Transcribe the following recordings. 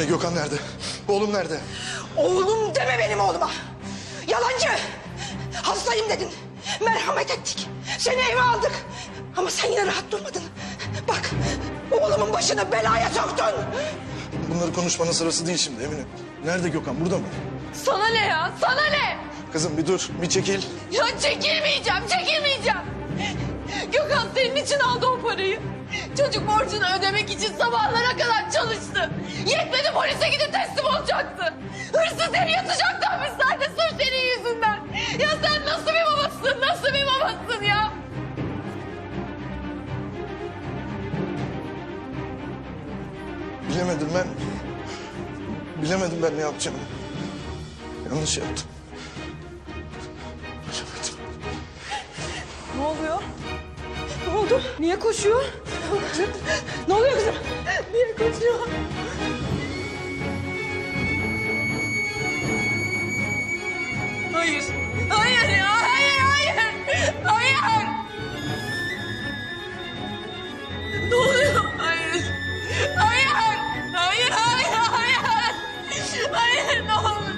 Emine Gökhan nerede? Oğlum nerede? Oğlum deme benim oğluma. Yalancı. Hastayım dedin. Merhamet ettik. Seni eve aldık. Ama sen yine rahat durmadın. Bak oğlumun başını belaya soktun. Bunları konuşmanın sırası değil şimdi Emine. Nerede Gökhan? Burada mı? Sana ne ya? Sana ne? Kızım bir dur, bir çekil. Ya çekilmeyeceğim, çekilmeyeceğim. Gökhan senin için aldı o parayı. Çocuk borcunu ödemek için sabahlara kadar çalıştı. Yetmedi polise gidip teslim olacaktı. Hırsız seni yatacaktı hapislerde sırf senin yüzünden. Ya sen nasıl bir babasın, nasıl bir babasın ya? Bilemedim ben. Bilemedim ben ne yapacağımı. Yanlış yaptım. Bilemedim. Ne oluyor? Ne oldu? Niye koşuyor? Ne oluyor kızım? Niye koşuyor? Hayır, hayır ya, hayır, hayır, hayır. Ne oluyor? Hayır, hayır, hayır, hayır, hayır. Hayır, ne olur.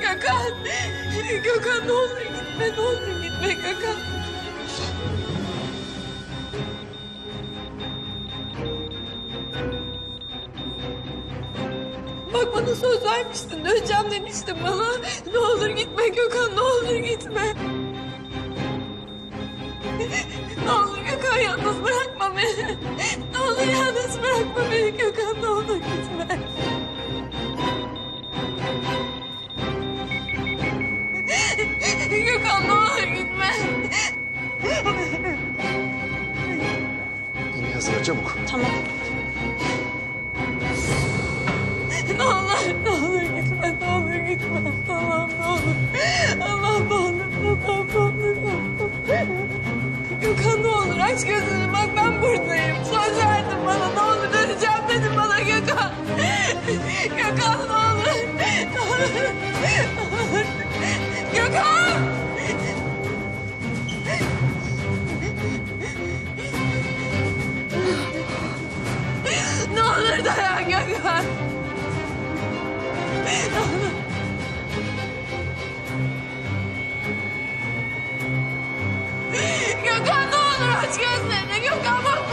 Gökhan, Gökhan ne olur gitme, ne olur gitme Gökhan. Bak bana söz vermiştin, döneceğim demiştin bana. Ne olur gitme Gökhan, ne olur gitme. Ne olur Gökhan yalnız bırakma beni. Ne olur yalnız bırakma beni Gökhan, ne olur gitme. Gökhan ne olur gitme. İğneyi hazırla çabuk. Ne olur, ne olur gitme, ne olur gitme. Allah'ım ne olur. Allah'ım ne olur. Allah'ım. Gökhan ne olur aç gözünü bak ben buradayım. Söz verdin bana ne olur döneceğim dedim bana Gökhan. Gökhan olur aç gözlerini. Gökhan bak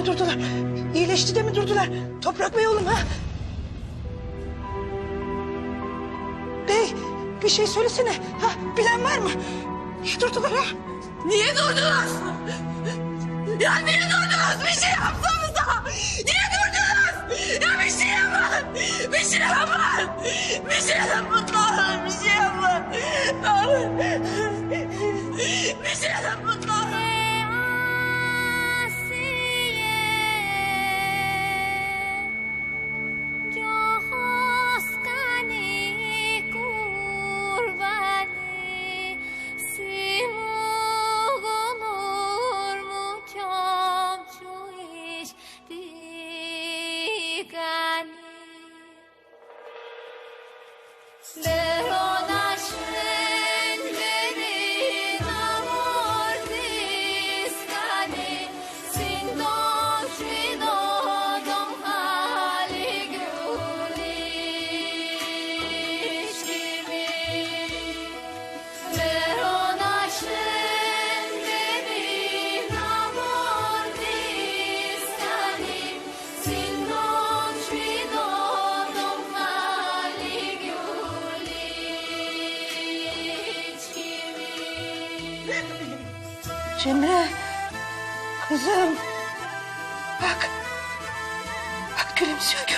Niye durdular? İyileşti de mi durdular? Toprak Bey oğlum ha? Bey bir şey söylesene. Ha, bilen var mı? Niye durdular ha? Niye durdunuz? Ya niye durdunuz? Bir şey yapsanıza. Niye durdunuz? Ya bir şey yapın. Bir şey yapın. Bir şey yapın. Cemre. Kızım. Bak. Bak gülümsüyor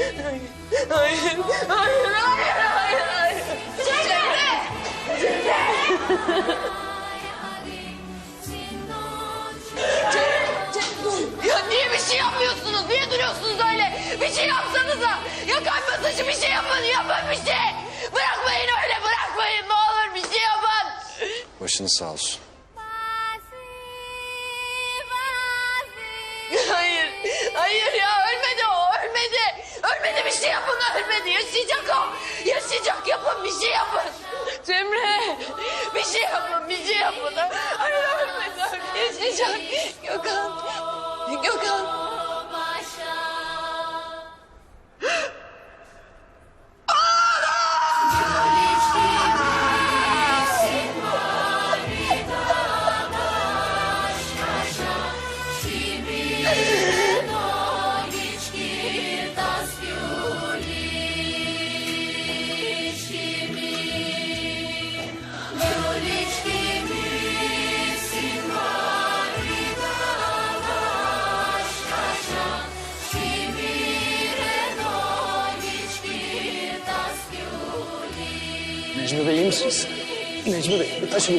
Hayır, hayır, hayır, hayır, hayır. Cemre! Cemre. Ya niye bir şey yapmıyorsunuz? Niye duruyorsunuz öyle? Bir şey yapsanıza. Ya kalp atışı bir şey yapın, yapın bir şey. Bırakmayın öyle, bırakmayın. Ne olur bir şey yapın. Başınız sağ olsun. Ölmedi bir şey yapın, ölmedi. Yaşayacak o. Yaşayacak, yapın bir şey yapın. Cemre, bir şey yapın, bir şey yapın. Hayır ölmedi, yaşayacak. Gökhan, Gökhan. Necmi Bey iyi misiniz? Necmi Bey bir taşı.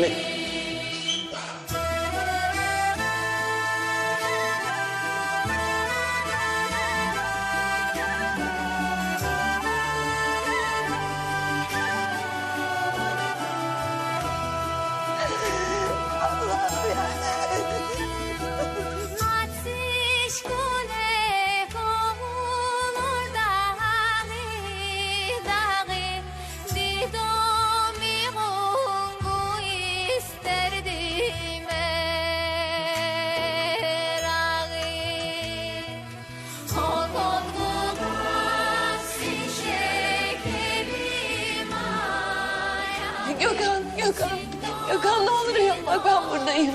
Buradayım.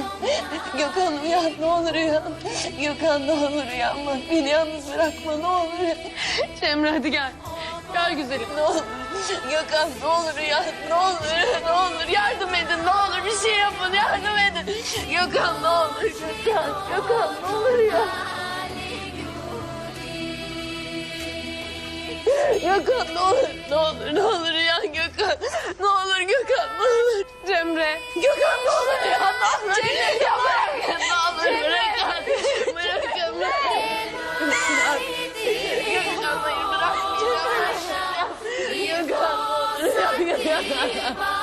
Gökhan uyan, ne olur uyan. Gökhan ne olur uyan. Bak beni yalnız bırakma, ne olur. Cemre hadi gel. Gel güzelim, ne olur. Gökhan ne olur uyan, ne olur, ne olur. Yardım edin, ne olur. Bir şey yapın, yardım edin. Gökhan ne olur, Gökhan. Gökhan ne olur uyan. Gökhan ne olur, ne olur, ne olur Gökhan. Ne olur Gökhan, ne olur. Cemre. Gökhan ne olur ya, ne olur. Cemre ya bırakın, ne olur bırakın. Bırakın, bırakın. Bırak. Gökhan hayır. Gökhan olur ya. Gökhan. Gökhan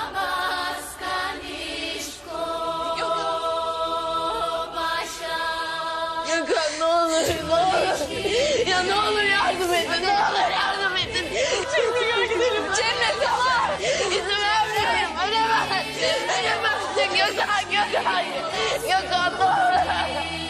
Ölemezsin Gökhan, Gökhan. Gökhan ne olur. Gökhan,